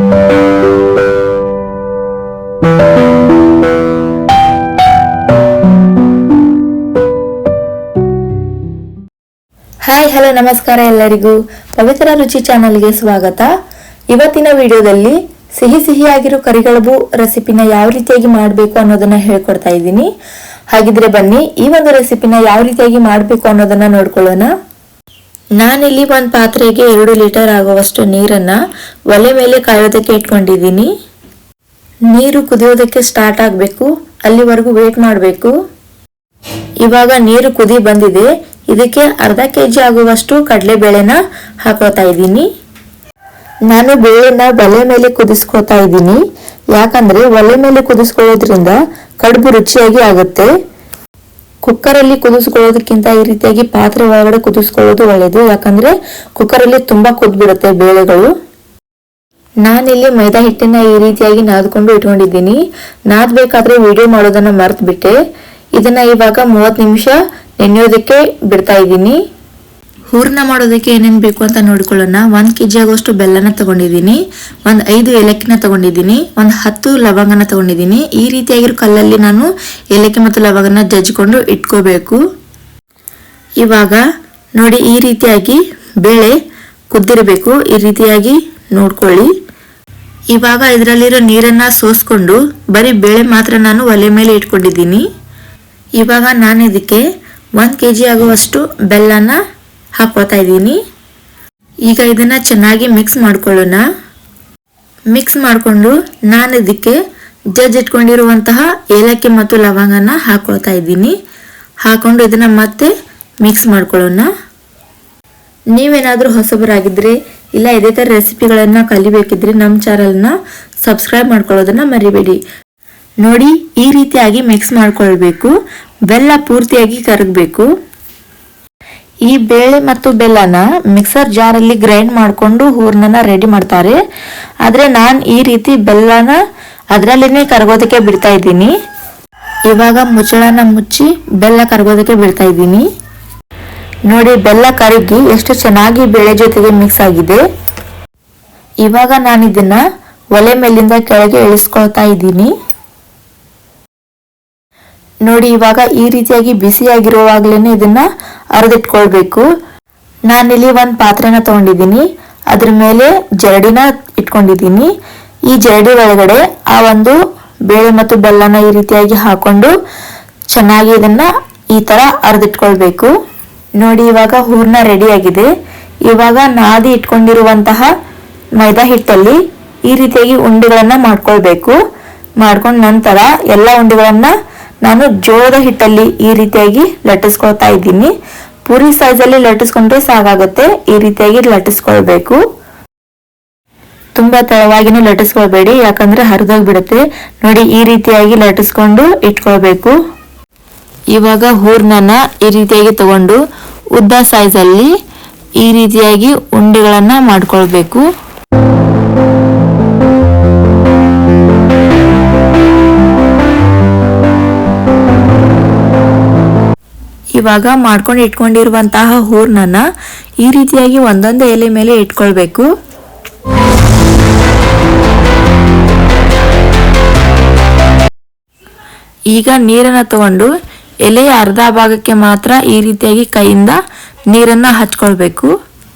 Hi hello ನಮಸ್ಕಾರ ಎಲ್ಲರಿಗೂ. ಪವಿತ್ರ ರುಚಿ ಚಾನಲ್ಗೆ ಸ್ವಾಗತ. ಇವತ್ತಿನ ವಿಡಿಯೋದಲ್ಲಿ ಸಿಹಿ ಸಿಹಿಯಾಗಿರೋ ಕರಿಗಳಬು ರೆಸಿಪಿನ ಯಾವ ರೀತಿಯಾಗಿ ಮಾಡಬೇಕು ಅನ್ನೋದನ್ನ ಹೇಳ್ಕೊಡ್ತಾ ಇದ್ದೀನಿ. ಹಾಗಿದ್ರೆ ಬನ್ನಿ, ಈ ಒಂದು ರೆಸಿಪಿನ ಯಾವ ರೀತಿಯಾಗಿ ಮಾಡಬೇಕು ಅನ್ನೋದನ್ನ ನೋಡ್ಕೊಳ್ಳೋಣ. ನಾನಿಲ್ಲಿ ಒಂದು ಪಾತ್ರೆಗೆ ಎರಡು ಲೀಟರ್ ಆಗುವಷ್ಟು ನೀರನ್ನ ಒಲೆ ಮೇಲೆ ಕಾಯೋದಕ್ಕೆ ಇಟ್ಕೊಂಡಿದ್ದೀನಿ. ನೀರು ಕುದಿಯೋದಕ್ಕೆ ಸ್ಟಾರ್ಟ್ ಆಗಬೇಕು. ಅಲ್ಲಿವರೆಗೂ ವೇಟ್ ಮಾಡಬೇಕು. ಇವಾಗ ನೀರು ಕುದಿ ಬಂದಿದೆ. ಇದಕ್ಕೆ ಅರ್ಧ ಕೆ ಜಿ ಆಗುವಷ್ಟು ಕಡಲೆಬೇಳೆನ ಹಾಕೋತಾ ಇದ್ದೀನಿ. ನಾನು ಬೇಳೆನ ಒಲೆ ಮೇಲೆ ಕುದಿಸ್ಕೋತಾ ಇದ್ದೀನಿ. ಯಾಕಂದ್ರೆ ಒಲೆ ಮೇಲೆ ಕುದಿಸ್ಕೊಳ್ಳೋದ್ರಿಂದ ಕಡುಬು ರುಚಿಯಾಗಿ ಆಗುತ್ತೆ. ಕುಕ್ಕರಲ್ಲಿ ಕುದಿಸ್ಕೊಳ್ಳೋದಕ್ಕಿಂತ ಈ ರೀತಿಯಾಗಿ ಪಾತ್ರೆ ಒಳಗಡೆ ಕುದಿಸ್ಕೊಳ್ಳೋದು ಒಳ್ಳೆಯದು ಯಾಕಂದ್ರೆ ಕುಕ್ಕರಲ್ಲಿ ತುಂಬಾ ಕುದ್ಬಿಡುತ್ತೆ ಬೇಳೆಗಳು. ನಾನಿಲ್ಲಿ ಮೈದಾ ಹಿಟ್ಟನ್ನ ಈ ರೀತಿಯಾಗಿ ನಾದ್ಕೊಂಡು ಇಟ್ಕೊಂಡಿದ್ದೀನಿ. ನಾದ್ಬೇಕಾದ್ರೆ ವಿಡಿಯೋ ಮಾಡೋದನ್ನ ಮರ್ತ್ ಬಿಟ್ಟೆ ಇದನ್ನ ಇವಾಗ ಮೂವತ್ತು ನಿಮಿಷ ನೆನೆಯೋದಕ್ಕೆ ಬಿಡ್ತಾ ಇದ್ದೀನಿ. ಹೂರ್ಣ ಮಾಡೋದಕ್ಕೆ ಏನೇನು ಬೇಕು ಅಂತ ನೋಡ್ಕೊಳ್ಳೋಣ. ಕೆ ಕೆಜಿ ಆಗುವಷ್ಟು ಬೆಲ್ಲನ ತಗೊಂಡಿದ್ದೀನಿ. ಒಂದು ಐದು ಏಲಕ್ಕಿನ ತಗೊಂಡಿದ್ದೀನಿ. ಒಂದು ಹತ್ತು ಲವಂಗನ ತಗೊಂಡಿದ್ದೀನಿ. ಈ ರೀತಿಯಾಗಿರೋ ಕಲ್ಲಲ್ಲಿ ನಾನು ಏಲಕ್ಕಿ ಮತ್ತು ಲವಂಗನ ಜಜ್ಜಿಕೊಂಡು ಇಟ್ಕೋಬೇಕು. ಇವಾಗ ನೋಡಿ ಈ ರೀತಿಯಾಗಿ ಬೇಳೆ ಕುದ್ದಿರಬೇಕು. ಈ ರೀತಿಯಾಗಿ ನೋಡ್ಕೊಳ್ಳಿ. ಇವಾಗ ಇದರಲ್ಲಿರೋ ನೀರನ್ನ ಸೋಸ್ಕೊಂಡು ಬರೀ ಬೇಳೆ ಮಾತ್ರ ನಾನು ಒಲೆ ಮೇಲೆ ಇಟ್ಕೊಂಡಿದ್ದೀನಿ. ಇವಾಗ ನಾನು ಇದಕ್ಕೆ ಒಂದು ಕೆ ಜಿ ಆಗುವಷ್ಟು ಬೆಲ್ಲನ ಹಾಕೋತಾ ಇದ್ದೀನಿ ಈಗ ಇದನ್ನ ಚೆನ್ನಾಗಿ ಮಿಕ್ಸ್ ಮಾಡ್ಕೊಳ್ಳೋಣ. ಮಿಕ್ಸ್ ಮಾಡಿಕೊಂಡು ನಾನು ಇದಕ್ಕೆ ಜಜ್ ಇಟ್ಕೊಂಡಿರುವಂತಹ ಏಲಕ್ಕಿ ಮತ್ತು ಲವಂಗನ ಹಾಕೊಳ್ತಾ ಇದ್ದೀನಿ ಹಾಕೊಂಡು ಇದನ್ನ ಮತ್ತೆ ಮಿಕ್ಸ್ ಮಾಡ್ಕೊಳ್ಳೋಣ. ನೀವೇನಾದರೂ ಹೊಸಬರಾಗಿದ್ದರೆ ಇಲ್ಲ ಇದೇ ಥರ ರೆಸಿಪಿಗಳನ್ನು ಕಲಿಬೇಕಿದ್ರೆ ನಮ್ಮ ಚಾನಲ್ನ ಸಬ್ಸ್ಕ್ರೈಬ್ ಮಾಡ್ಕೊಳ್ಳೋದನ್ನ ಮರಿಬೇಡಿ. ನೋಡಿ ಈ ರೀತಿಯಾಗಿ ಮಿಕ್ಸ್ ಮಾಡ್ಕೊಳ್ಬೇಕು. ಬೆಲ್ಲ ಪೂರ್ತಿಯಾಗಿ ಕರಗಬೇಕು. ಈ ಬೇಳೆ ಮತ್ತು ಬೆಲ್ಲನ ಮಿಕ್ಸರ್ ಜಾರಲ್ಲಿ ಗ್ರೈಂಡ್ ಮಾಡಿಕೊಂಡು ಹೂರ್ಣನ ರೆಡಿ ಮಾಡ್ತಾರೆ. ಆದರೆ ನಾನು ಈ ರೀತಿ ಬೆಲ್ಲನ ಅದರಲ್ಲೇ ಕರಗೋದಕ್ಕೆ ಬಿಡ್ತಾ ಇದ್ದೀನಿ. ಇವಾಗ ಮುಚ್ಚಳನ ಮುಚ್ಚಿ ಬೆಲ್ಲ ಕರಗೋದಕ್ಕೆ ಬಿಡ್ತಾ ಇದ್ದೀನಿ. ನೋಡಿ, ಬೆಲ್ಲ ಕರಗಿ ಎಷ್ಟು ಚೆನ್ನಾಗಿ ಬೇಳೆ ಜೊತೆಗೆ ಮಿಕ್ಸ್ ಆಗಿದೆ. ಇವಾಗ ನಾನು ಇದನ್ನ ಒಲೆ ಮೇಲಿಂದ ಕೆಳಗೆ ಇಳಿಸ್ಕೊಳ್ತಾ ಇದ್ದೀನಿ. ನೋಡಿ, ಇವಾಗ ಈ ರೀತಿಯಾಗಿ ಬಿಸಿಯಾಗಿರುವಾಗಲೇ ಇದನ್ನ ಅರೆದಿಟ್ಕೊಳ್ಬೇಕು. ನಾನಿಲ್ಲಿ ಒಂದು ಪಾತ್ರೆನ ತಗೊಂಡಿದ್ದೀನಿ. ಅದ್ರ ಮೇಲೆ ಜರಡಿನ ಇಟ್ಕೊಂಡಿದ್ದೀನಿ. ಈ ಜರಡಿ ಒಳಗಡೆ ಆ ಒಂದು ಬೇಳೆ ಮತ್ತು ಬೆಲ್ಲನ ಈ ರೀತಿಯಾಗಿ ಹಾಕೊಂಡು ಚೆನ್ನಾಗಿ ಇದನ್ನ ಈ ತರ ಅರೆದಿಟ್ಕೊಳ್ಬೇಕು. ನೋಡಿ, ಇವಾಗ ಹೂರ್ಣ ರೆಡಿ ಆಗಿದೆ. ಇವಾಗ ನಾದಿ ಇಟ್ಕೊಂಡಿರುವಂತಹ ಮೈದಾ ಹಿಟ್ಟಲ್ಲಿ ಈ ರೀತಿಯಾಗಿ ಉಂಡೆಗಳನ್ನ ಮಾಡ್ಕೊಳ್ಬೇಕು. ಮಾಡ್ಕೊಂಡ ನಂತರ ಎಲ್ಲ ಉಂಡೆಗಳನ್ನ ನಾನು ಜೋಳದ ಹಿಟ್ಟಲ್ಲಿ ಈ ರೀತಿಯಾಗಿ ಲಟ್ಟಿಸ್ಕೊಳ್ತಾ ಇದ್ದೀನಿ. ಪೂರಿ ಸೈಜಲ್ಲಿ ಲಟ್ಟಿಸ್ಕೊಂಡ್ರೆ ಸಾಕಾಗುತ್ತೆ ಈ ರೀತಿಯಾಗಿ ಲಟ್ಟಿಸ್ಕೊಳ್ಬೇಕು. ತುಂಬಾ ತೆಳವಾಗಿನೂ ಲಟ್ಟಿಸ್ಕೊಳ್ಬೇಡಿ, ಯಾಕಂದ್ರೆ ಹರಿದೋಗ್ಬಿಡುತ್ತೆ ನೋಡಿ, ಈ ರೀತಿಯಾಗಿ ಲಟ್ಟಿಸ್ಕೊಂಡು ಇಟ್ಕೊಳ್ಬೇಕು. ಇವಾಗ ಹೂರ್ಣನ ಈ ರೀತಿಯಾಗಿ ತಗೊಂಡು ಉದ್ದ ಸೈಜಲ್ಲಿ ಈ ರೀತಿಯಾಗಿ ಉಂಡೆಗಳನ್ನ ಮಾಡ್ಕೊಳ್ಬೇಕು. ಇವಾಗ ಮಾಡ್ಕೊಂಡು ಇಟ್ಕೊಂಡಿರುವಂತಹ ಹೂರ್ಣನ ಈ ರೀತಿಯಾಗಿ ಒಂದೊಂದು ಎಲೆ ಮೇಲೆ ಇಟ್ಕೊಳ್ಬೇಕು. ಈಗ ನೀರನ್ನ ತಗೊಂಡು ಎಲೆಯ ಅರ್ಧ ಭಾಗಕ್ಕೆ ಮಾತ್ರ ಈ ರೀತಿಯಾಗಿ ಕೈಯಿಂದ ನೀರನ್ನ ಹಚ್ಕೊಳ್ಬೇಕು.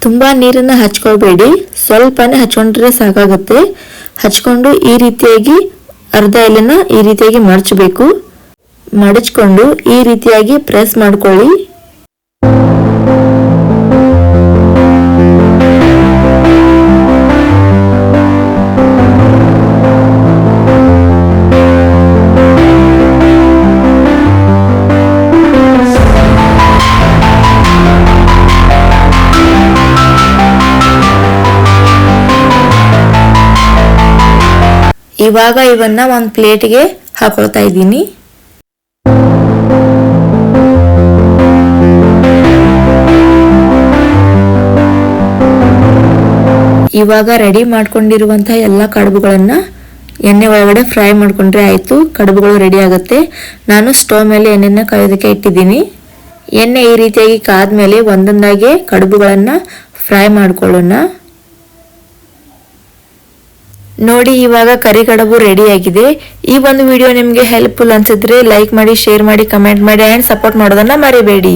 ತುಂಬಾ ನೀರನ್ನ ಹಚ್ಕೊಳ್ಬೇಡಿ. ಸ್ವಲ್ಪನೇ ಹಚ್ಕೊಂಡ್ರೆ ಸಾಕಾಗುತ್ತೆ. ಹಚ್ಕೊಂಡು ಈ ರೀತಿಯಾಗಿ ಅರ್ಧ ಎಲೆನ ಈ ರೀತಿಯಾಗಿ ಮಡಚಬೇಕು ಮಡಚ್ಕೊಂಡು ಈ ರೀತಿಯಾಗಿ ಪ್ರೆಸ್ ಮಾಡ್ಕೊಳ್ಳಿ. ಇವಾಗ ಇವನ್ನ ಒಂದು ಪ್ಲೇಟ್ಗೆ ಹಾಕೊಳ್ತಾ ಇದ್ದೀನಿ. ಇವಾಗ ರೆಡಿ ಮಾಡ್ಕೊಂಡಿರುವಂತಹ ಎಲ್ಲ ಕಡುಬುಗಳನ್ನು ಎಣ್ಣೆ ಒಳಗಡೆ ಫ್ರೈ ಮಾಡ್ಕೊಂಡ್ರೆ ಆಯ್ತು, ಕಡುಬುಗಳು ರೆಡಿ ಆಗುತ್ತೆ. ನಾನು ಸ್ಟವ್ ಮೇಲೆ ಎಣ್ಣೆನ ಕಾಯೋದಕ್ಕೆ ಇಟ್ಟಿದ್ದೀನಿ. ಎಣ್ಣೆ ಈ ರೀತಿಯಾಗಿ ಕಾದ ಮೇಲೆ ಒಂದೊಂದಾಗಿ ಕಡುಬುಗಳನ್ನು ಫ್ರೈ ಮಾಡ್ಕೊಳ್ಳೋಣ. ನೋಡಿ, ಇವಾಗ ಕರಿಗಡಬು ರೆಡಿ ಆಗಿದೆ. ಈ ಒಂದು ವಿಡಿಯೋ ನಿಮಗೆ ಹೆಲ್ಪ್ಫುಲ್ ಅನ್ಸಿದ್ರೆ ಲೈಕ್ ಮಾಡಿ ಶೇರ್ ಮಾಡಿ ಕಮೆಂಟ್ ಮಾಡಿ ಆ್ಯಂಡ್ ಸಪೋರ್ಟ್ ಮಾಡೋದನ್ನ ಮರಿಬೇಡಿ.